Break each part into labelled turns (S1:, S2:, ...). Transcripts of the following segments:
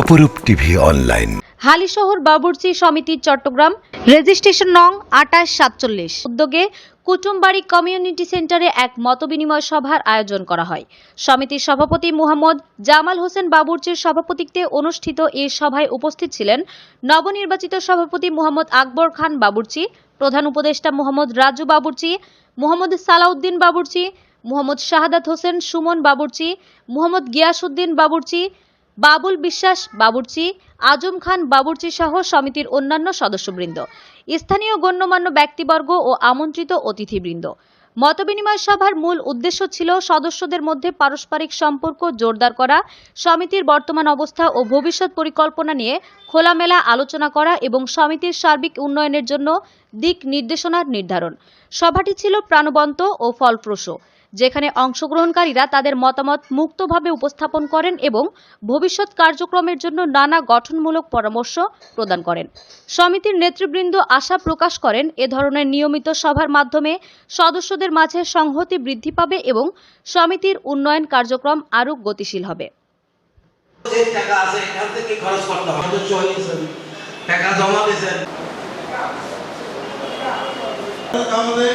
S1: অপরূপ TV online.
S2: Halisahar বাবুর্চি সমিতি, চট্টগ্রাম। রেজিস্ট্রেশন নং আটাশ সাতচল্লিশ। উদ্যোগে কুটুমবাড়ি কমিউনিটি সেন্টারে এক মতবিনিময় সভার আয়োজন করা হয়। সমিতির সভাপতি মুহাম্মদ জামাল হোসেন বাবুর্চির সভাপতিত্বে অনুষ্ঠিত এই সভায় উপস্থিত ছিলেন নবনির্বাচিত সভাপতি মুহাম্মদ আকবর খান বাবুর্চি, প্রধান উপদেষ্টা মুহাম্মদ রাজু বাবুর্চি, মুহাম্মদ সালাউদ্দিন বাবুর্চি মুহাম্মদ শাহাদাত হোসেন, সুমন বাবুর্চি, মুহাম্মদ গিয়াসউদ্দিন বাবুর্চি, বাবুল বিশ্বাস বাবুর্চি, আজম খান বাবুর্চি সহ সমিতির অন্যান্য সদস্যবৃন্দ। স্থানীয় গণ্যমান্য ব্যক্তিবর্গ ও আমন্ত্রিত অতিথিবৃন্দ। মতবিনিময় সভার মূল উদ্দেশ্য ছিল সদস্যদের মধ্যে পারস্পরিক সম্পর্ক জোরদার করা, সমিতির বর্তমান অবস্থা ও ভবিষ্যৎ পরিকল্পনা নিয়ে খোলামেলা আলোচনা করা এবং সমিতির সার্বিক উন্নয়নের জন্য দিক নির্দেশনার নির্ধারণ। সভাটি ছিল প্রাণবন্ত ও ফলপ্রসূ। যেখানে অংশগ্রহণকারীরা তাদের মতামত মুক্তভাবে উপস্থাপন করেন এবং ভবিষ্যৎ কার্যক্রমের জন্য নানা গঠনমূলক পরামর্শ প্রদান করেন। সমিতির নেতৃবৃন্দ আশা প্রকাশ করেন এ ধরনের নিয়মিত সভার মাধ্যমে সদস্যদের মাঝে সংহতি বৃদ্ধি পাবে এবং সমিতির উন্নয়ন কার্যক্রম আরও গতিশীল হবে।
S3: টাকা আছে এখান থেকে খরচ করতে হবে। টাকা জমা দিয়েছেন।
S4: আমাদের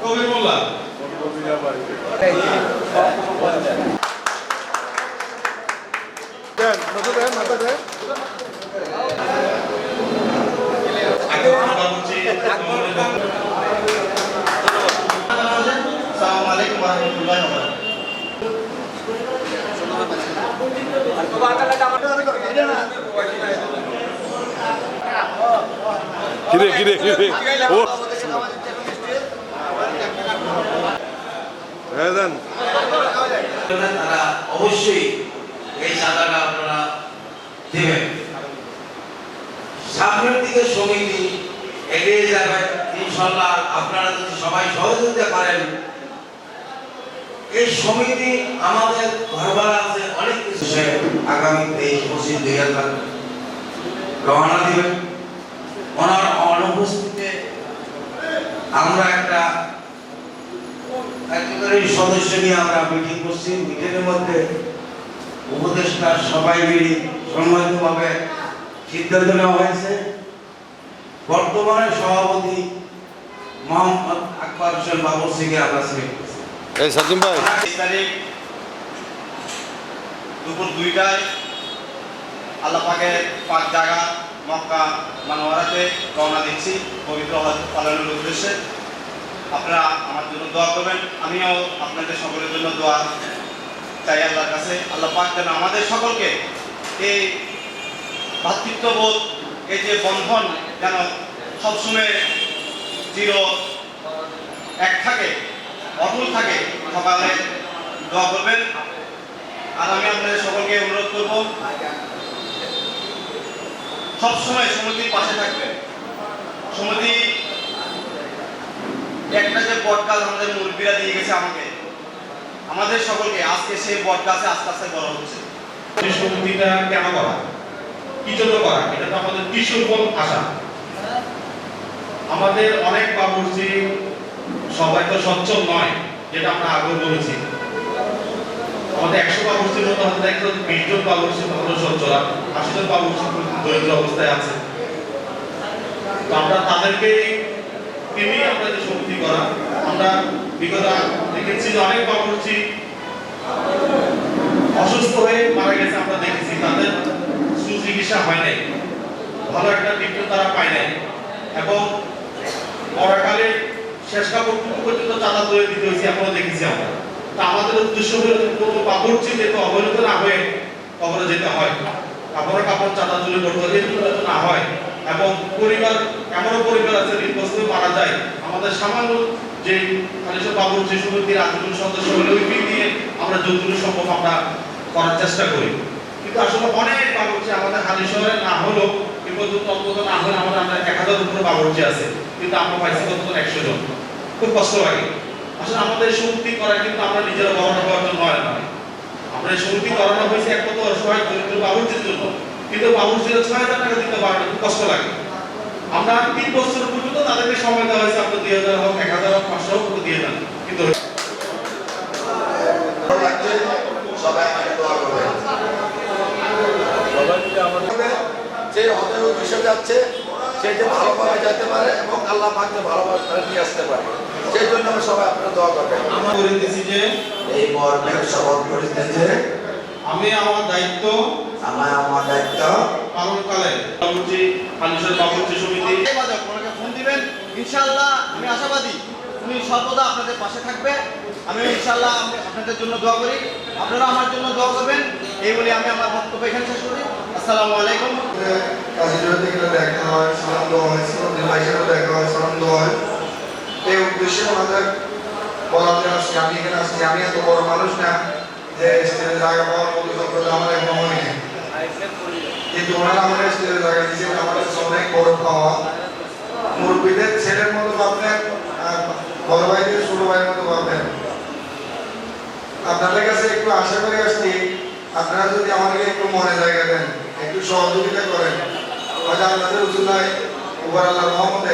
S3: কবির মোল্লা
S5: কিরে কিরে কিরে? ও হ্যাঁ দেন
S3: তারা অবশ্যই এই চাঁদাটা আপনারা দেবেন। সামনের দিকে সমিতি এগিয়ে যাবে ইনশাল্লাহ আপনারা যদি সবাই সহযোগিতা করেন, এই সমিতি আমাদের ঘরবার আছে, অনেক কিছু আগামী তেইশ, পঁচিশ, দুই হাজার রওনা দিবেন। ওনার অনুপস্থিতিতে আমরা একটা একেবারে সদস্য নিয়ে আমরা মিটিং করছি। মিটিংয়ের মধ্যে উপদেষ্টা সবাই মিলে সম্মানিতভাবে সিদ্ধান্ত নেওয়া হয়েছে। বর্তমানে সভাপতি মোহাম্মদ আকবর হোসেন বাবর সিংকে আমরা সিলেক্ট করছি
S5: এই সাজিম ভাই।
S6: তারিখ দুপুর দুইটায় আল্লাহ পাকের পাঁচ জায়গা মক্কা মানোয়ারাতে রওনা দিচ্ছি। পবিত্র হজ পালনের উদ্দেশ্যে। আপনারা আমার জন্য দোয়া করবেন। আমিও আপনাদের সকলের জন্য দোয়া চাই আল্লাহর কাছে। আল্লাহ পাক যেন আমাদের সকলকে এই ভাতৃত্ববোধ, এই যে বন্ধন যেন সবসময় চির এক থাকে, অটল থাকে। সকালে দোয়া করবেন। আর আমি আপনাদের সকলকে অনুরোধ করব, সবসময় সমিতির পাশে থাকবেন। সমিতি একটা যে বটগাছ আমাদের মুরব্বীরা দিয়ে গেছে আমাকে, আমাদের সকলকে আজকে সেই বটগাছে আস্তে আস্তে বড় হচ্ছে।
S7: সমিতিটা কেন করা? কি জন্য করা? এটা তো আমাদের ত্রিশূল আশা আমাদের অনেক বাবুর্চি, সবাই তো সচ্ছল নয়, যেটা আমরা আগে বলেছি। আমাদের একশো বাবুর্চির মতো আমাদের একশো বিশ জন বাবুর্চি হলো সচ্ছলা, আশি জন বাবুর্চি দরিদ্র অবস্থায় আছে। তো আমরা তাদেরকেই আমরা যে সমিতি করা, আমরা বিগত দেখেছি অনেক বাবুর্চি অসুস্থ হয়ে মারা গেছে, আমরা দেখেছি, তাদের সুচিকিৎসা হয় নাই। ভালো একটা ট্রিটমেন্ট তারা পায় নাই। এবং পরাকালে শেষ কাপড়টুকু পর্যন্ত চাঁদা তুলে দিতে হয়েছে, এখনও দেখেছি আমরা। তা আমাদের উদ্দেশ্য হলো কোনো বাবুর্চি যাতে অবহেলিত না হয়ে কবরে যেতে হয়। কাপড়ের কাপড় চাঁদা তুলে করতে না হয় এবং পরিবার, এমনও পরিবার আছে, ঋণগ্রস্ত মারা যায়। আমাদের সামান্য যে খালি সব বাবুর্চি সমিতির আটজন সদস্য হলে, ওই দিয়ে আমরা যতটুকু সম্ভব আমরা করার চেষ্টা করি। কিন্তু আসলে অনেক বাবুর্চি আমাদের হালি শহরে না হলো কিন্তু অন্তত না হলে আমাদের আমরা এক হাজার উপরে বাবুর্চি আছে। কিন্তু আমরা পাইছি কত একশো জন। খুব কষ্ট লাগে। আসলে আমাদের সমিতি করা কিন্তু আমরা নিজেরা গণনা করার জন্য নয়। না আমরা সমিতি করানো হয়েছে একমাত্র অসহায় দরিদ্র বাবুর্চির জন্য। কিন্তু বাবুর্চিরা ছয় হাজার টাকা দিতে পারে খুব কষ্ট লাগে। আমরা তিন বছর পর্যন্ত তাদেরকে সময় দেওয়া হয়েছে আপনার দুই হাজার হোক এক হাজার হোক পাঁচশো হোক দিয়ে দেন কিন্তু
S8: যে উদ্দেশ্যে যাচ্ছে সে যে ভালোভাবে যেতে পারে এবং আল্লাহ পাককে ভালোভাবে তারা নিয়ে আসতে পারে। সেই জন্য আমি সবাই আপনারা দোয়া করবেন
S7: আমরা করে দিয়েছি যে
S8: এই শপথ করিতেছে
S7: আমি আমার দায়িত্ব
S8: আমার আমার দায়িত্ব।
S7: পালন পালনকালে বাবুর্চি হালিশের বাবুর্চি সমিতি।
S6: ওনাকে ফোন দিবেন। ইনশাআল্লাহ আমি আশাবাদী উনি সর্বদা আপনাদের পাশে থাকবে। আমি ইনশাআল্লাহ আমি- আপনাদের জন্য দোয়া করি। আপনারা আমার জন্য দোয়া করবেন। এই বলে আমি আমার বক্তব্য এখানে শেষ করি। আসসালামু আলাইকুম।
S4: দেখা হয় সালাম দেওয়া হয় সালাম ভাইসেরও দেখা হয় সালাম দেওয়া হয় এই উদ্দেশ্যে আমাদের বলাতে আসছি। আমি এখানে আসছি। আমি এত বড় মানুষ না যে জায়গা পাওয়ার মতো আমার এখন হয়নি কিন্তু ওনারা আমার স্টেজে জায়গা দিয়েছেন কাছে অনেক বড় পাওয়া। মুরব্বীদের ছেলের মতো ভাববেন আর বড় ভাইদের ছোট ভাইয়ের মতো ভাববেন আপনাদের কাছে একটু আশা করে আসছি, আপনারা যদি আমাকে একটু মনে জায়গা দেন, একটু সহযোগিতা করেন হয়তো আপনাদের নয় উপর আল্লাহ রহমতে